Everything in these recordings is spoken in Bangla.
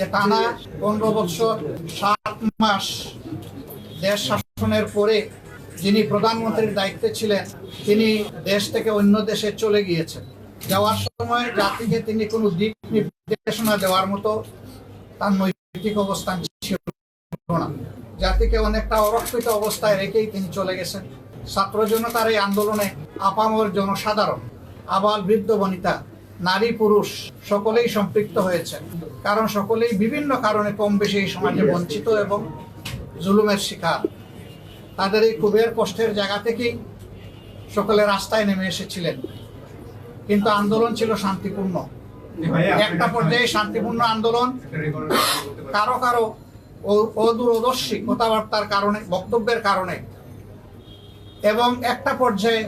যে টানা পনেরো বছর, সাত মাস দেশ শাসনের পরে যিনি প্রধানমন্ত্রীর দায়িত্বে ছিলেন, তিনি দেশ থেকে অন্য দেশে চলে গিয়েছেন। যাওয়ার সময় জাতিকে তিনি কোনো দিক নির্দেশনা দেওয়ার মতো তার নৈতিক অবস্থান ছিল না। জাতিকে অনেকটা অরক্ষিত অবস্থায় রেখেই তিনি চলে গেছেন। ছাত্র জনতার এই আন্দোলনে আপামর জনসাধারণ, আবাল বৃদ্ধ বনিতা নারী পুরুষ সকলেই সম্পৃক্ত হয়েছেন। কারণ সকলেই বিভিন্ন কারণে কম বেশি এই সমাজে বঞ্চিত এবং জুলুমের শিকার। তাদের এই ক্ষোভের কষ্টের জায়গা থেকেই সকলে রাস্তায় নেমে এসেছিলেন। কিন্তু আন্দোলন ছিল শান্তিপূর্ণ। একটা পর্যায়ে শান্তিপূর্ণ আন্দোলন কারও কারও অদূরদর্শী কথাবার্তার কারণে, বক্তব্যের কারণে। এবং একটা পর্যায়ে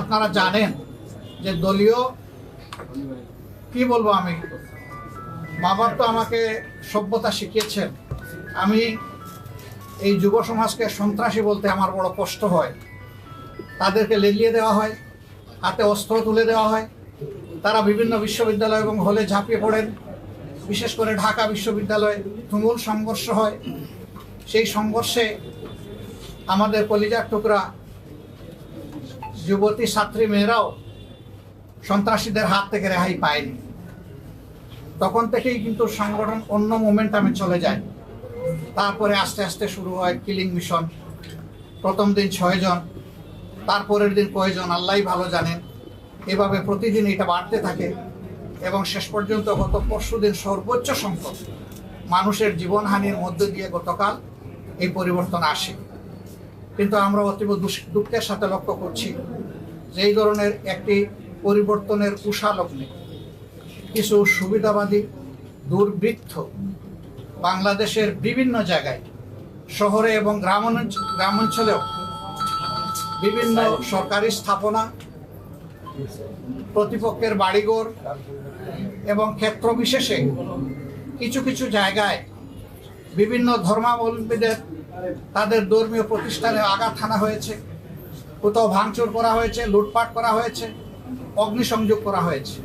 আপনারা জানেন যে দলীয় কি বলব আমি? মা বাপ তো আমাকে সভ্যতা শিখিয়েছেন। আমি এই যুব সমাজকে সন্ত্রাসী বলতে আমার বড় কষ্ট হয়। তাদেরকে লেলিয়ে দেওয়া হয় হাতে অস্ত্র তুলে দেওয়া হয়। তারা বিভিন্ন বিশ্ববিদ্যালয় এবং হলে ঝাঁপিয়ে পড়েন। বিশেষ করে ঢাকা বিশ্ববিদ্যালয়ে তুমুল সংঘর্ষ হয়। সেই সংঘর্ষে আমাদের কলিজার টুকরা যুবতী, ছাত্রী, মেয়েরাও সন্ত্রাসীদের হাত থেকে রেহাই পায়নি তখন থেকেই কিন্তু সংগঠন অন্য মোমেন্টামে চলে যায়। তারপরে আস্তে আস্তে শুরু হয় কিলিং মিশন প্রথম দিন ছয়জন, তারপরের দিন কয়জন আল্লাহ ভালো জানেন। এভাবে প্রতিদিন এটা বাড়তে থাকে এবং শেষ পর্যন্ত গত পরশু দিন সর্বোচ্চ সংখ্যক মানুষের জীবনহানির মধ্য দিয়ে গতকাল এই পরিবর্তন আসে। কিন্তু আমরা অতীব দুঃখের সাথে লক্ষ্য করছি যে এই ধরনের একটি পরিবর্তনের কুশালগ্নে কিছু সুবিধাবাদী দুর্বৃত্ত বাংলাদেশের বিভিন্ন জায়গায়, শহরে এবং গ্রামাঞ্চ- গ্রামাঞ্চলেও বিভিন্ন সরকারি স্থাপনা, প্রতিপক্ষের বাড়িঘর এবং ক্ষেত্র বিশেষে কিছু কিছু জায়গায় বিভিন্ন ধর্মাবলম্বীদের তাদের ধর্মীয় প্রতিষ্ঠানে আঘাত হানা হয়েছে, কোথাও ভাঙচুর করা হয়েছে, লুটপাট করা হয়েছে। অগ্নিসংযোগ করা হয়েছে।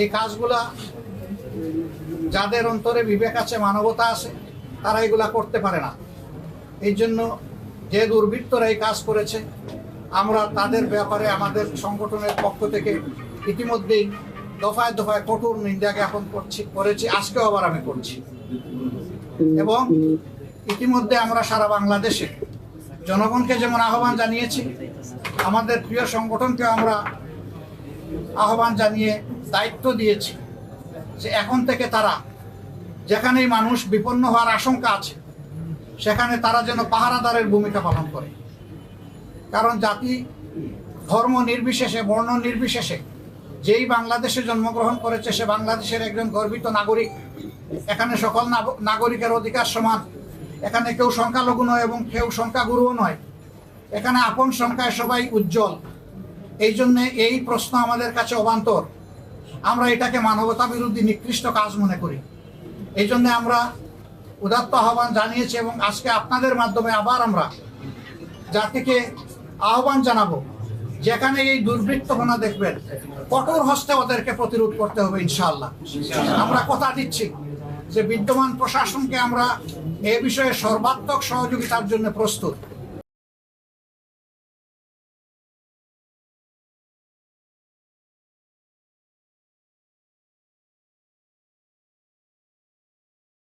এই কাজগুলা যাদের অন্তরে বিবেক আছে, মানবতা আছে, তারা এগুলা করতে পারে না। এই জন্য যে দুর্বৃত্তরা এই কাজ করেছে, আমরা তাদের ব্যাপারে আমাদের সংগঠনের পক্ষ থেকে ইতিমধ্যেই দফায় দফায় কঠোর নিন্দা জ্ঞাপন করছি, করেছি, আজকেও আবার আমি করছি। এবং ইতিমধ্যে আমরা সারা বাংলাদেশে জনগণকে যেমন আহ্বান জানিয়েছি, আমাদের প্রিয় সংগঠনকে আমরা আহ্বান জানিয়ে দায়িত্ব দিয়েছি যে এখন থেকে তারা যেখানেই মানুষ বিপন্ন হওয়ার আশঙ্কা আছে, সেখানে তারা যেন পাহারাদারের ভূমিকা পালন করে। কারণ জাতি ধর্ম নির্বিশেষে, বর্ণ নির্বিশেষে যেই বাংলাদেশে জন্মগ্রহণ করেছে, সে বাংলাদেশের একজন গর্বিত নাগরিক। এখানে সকল নাগ- নাগরিকের অধিকার সমান। এখানে কেউ সংখ্যালঘু নয় এবং কেউ সংখ্যাগুরুও নয়। এখানে আপন সংখ্যায় সবাই উজ্জ্বল। এই জন্যে এই প্রশ্ন আমাদের কাছে অবান্তর। আমরা এটাকে মানবতা বিরোধী নিকৃষ্ট কাজ মনে করি। এই জন্য আমরা উদাত্ত আহ্বান জানিয়েছি এবং আজকে আপনাদের মাধ্যমে আবার আমরা জাতিকে আহ্বান জানাব, যেখানে এই দুর্বৃত্তপনা দেখবেন, কঠোর হস্তে ওদেরকে প্রতিরোধ করতে হবে ইনশাল্লাহ আমরা কথা দিচ্ছি যে বিদ্যমান প্রশাসনকে আমরা এ বিষয়ে সর্বাত্মক সহযোগিতার জন্য প্রস্তুত।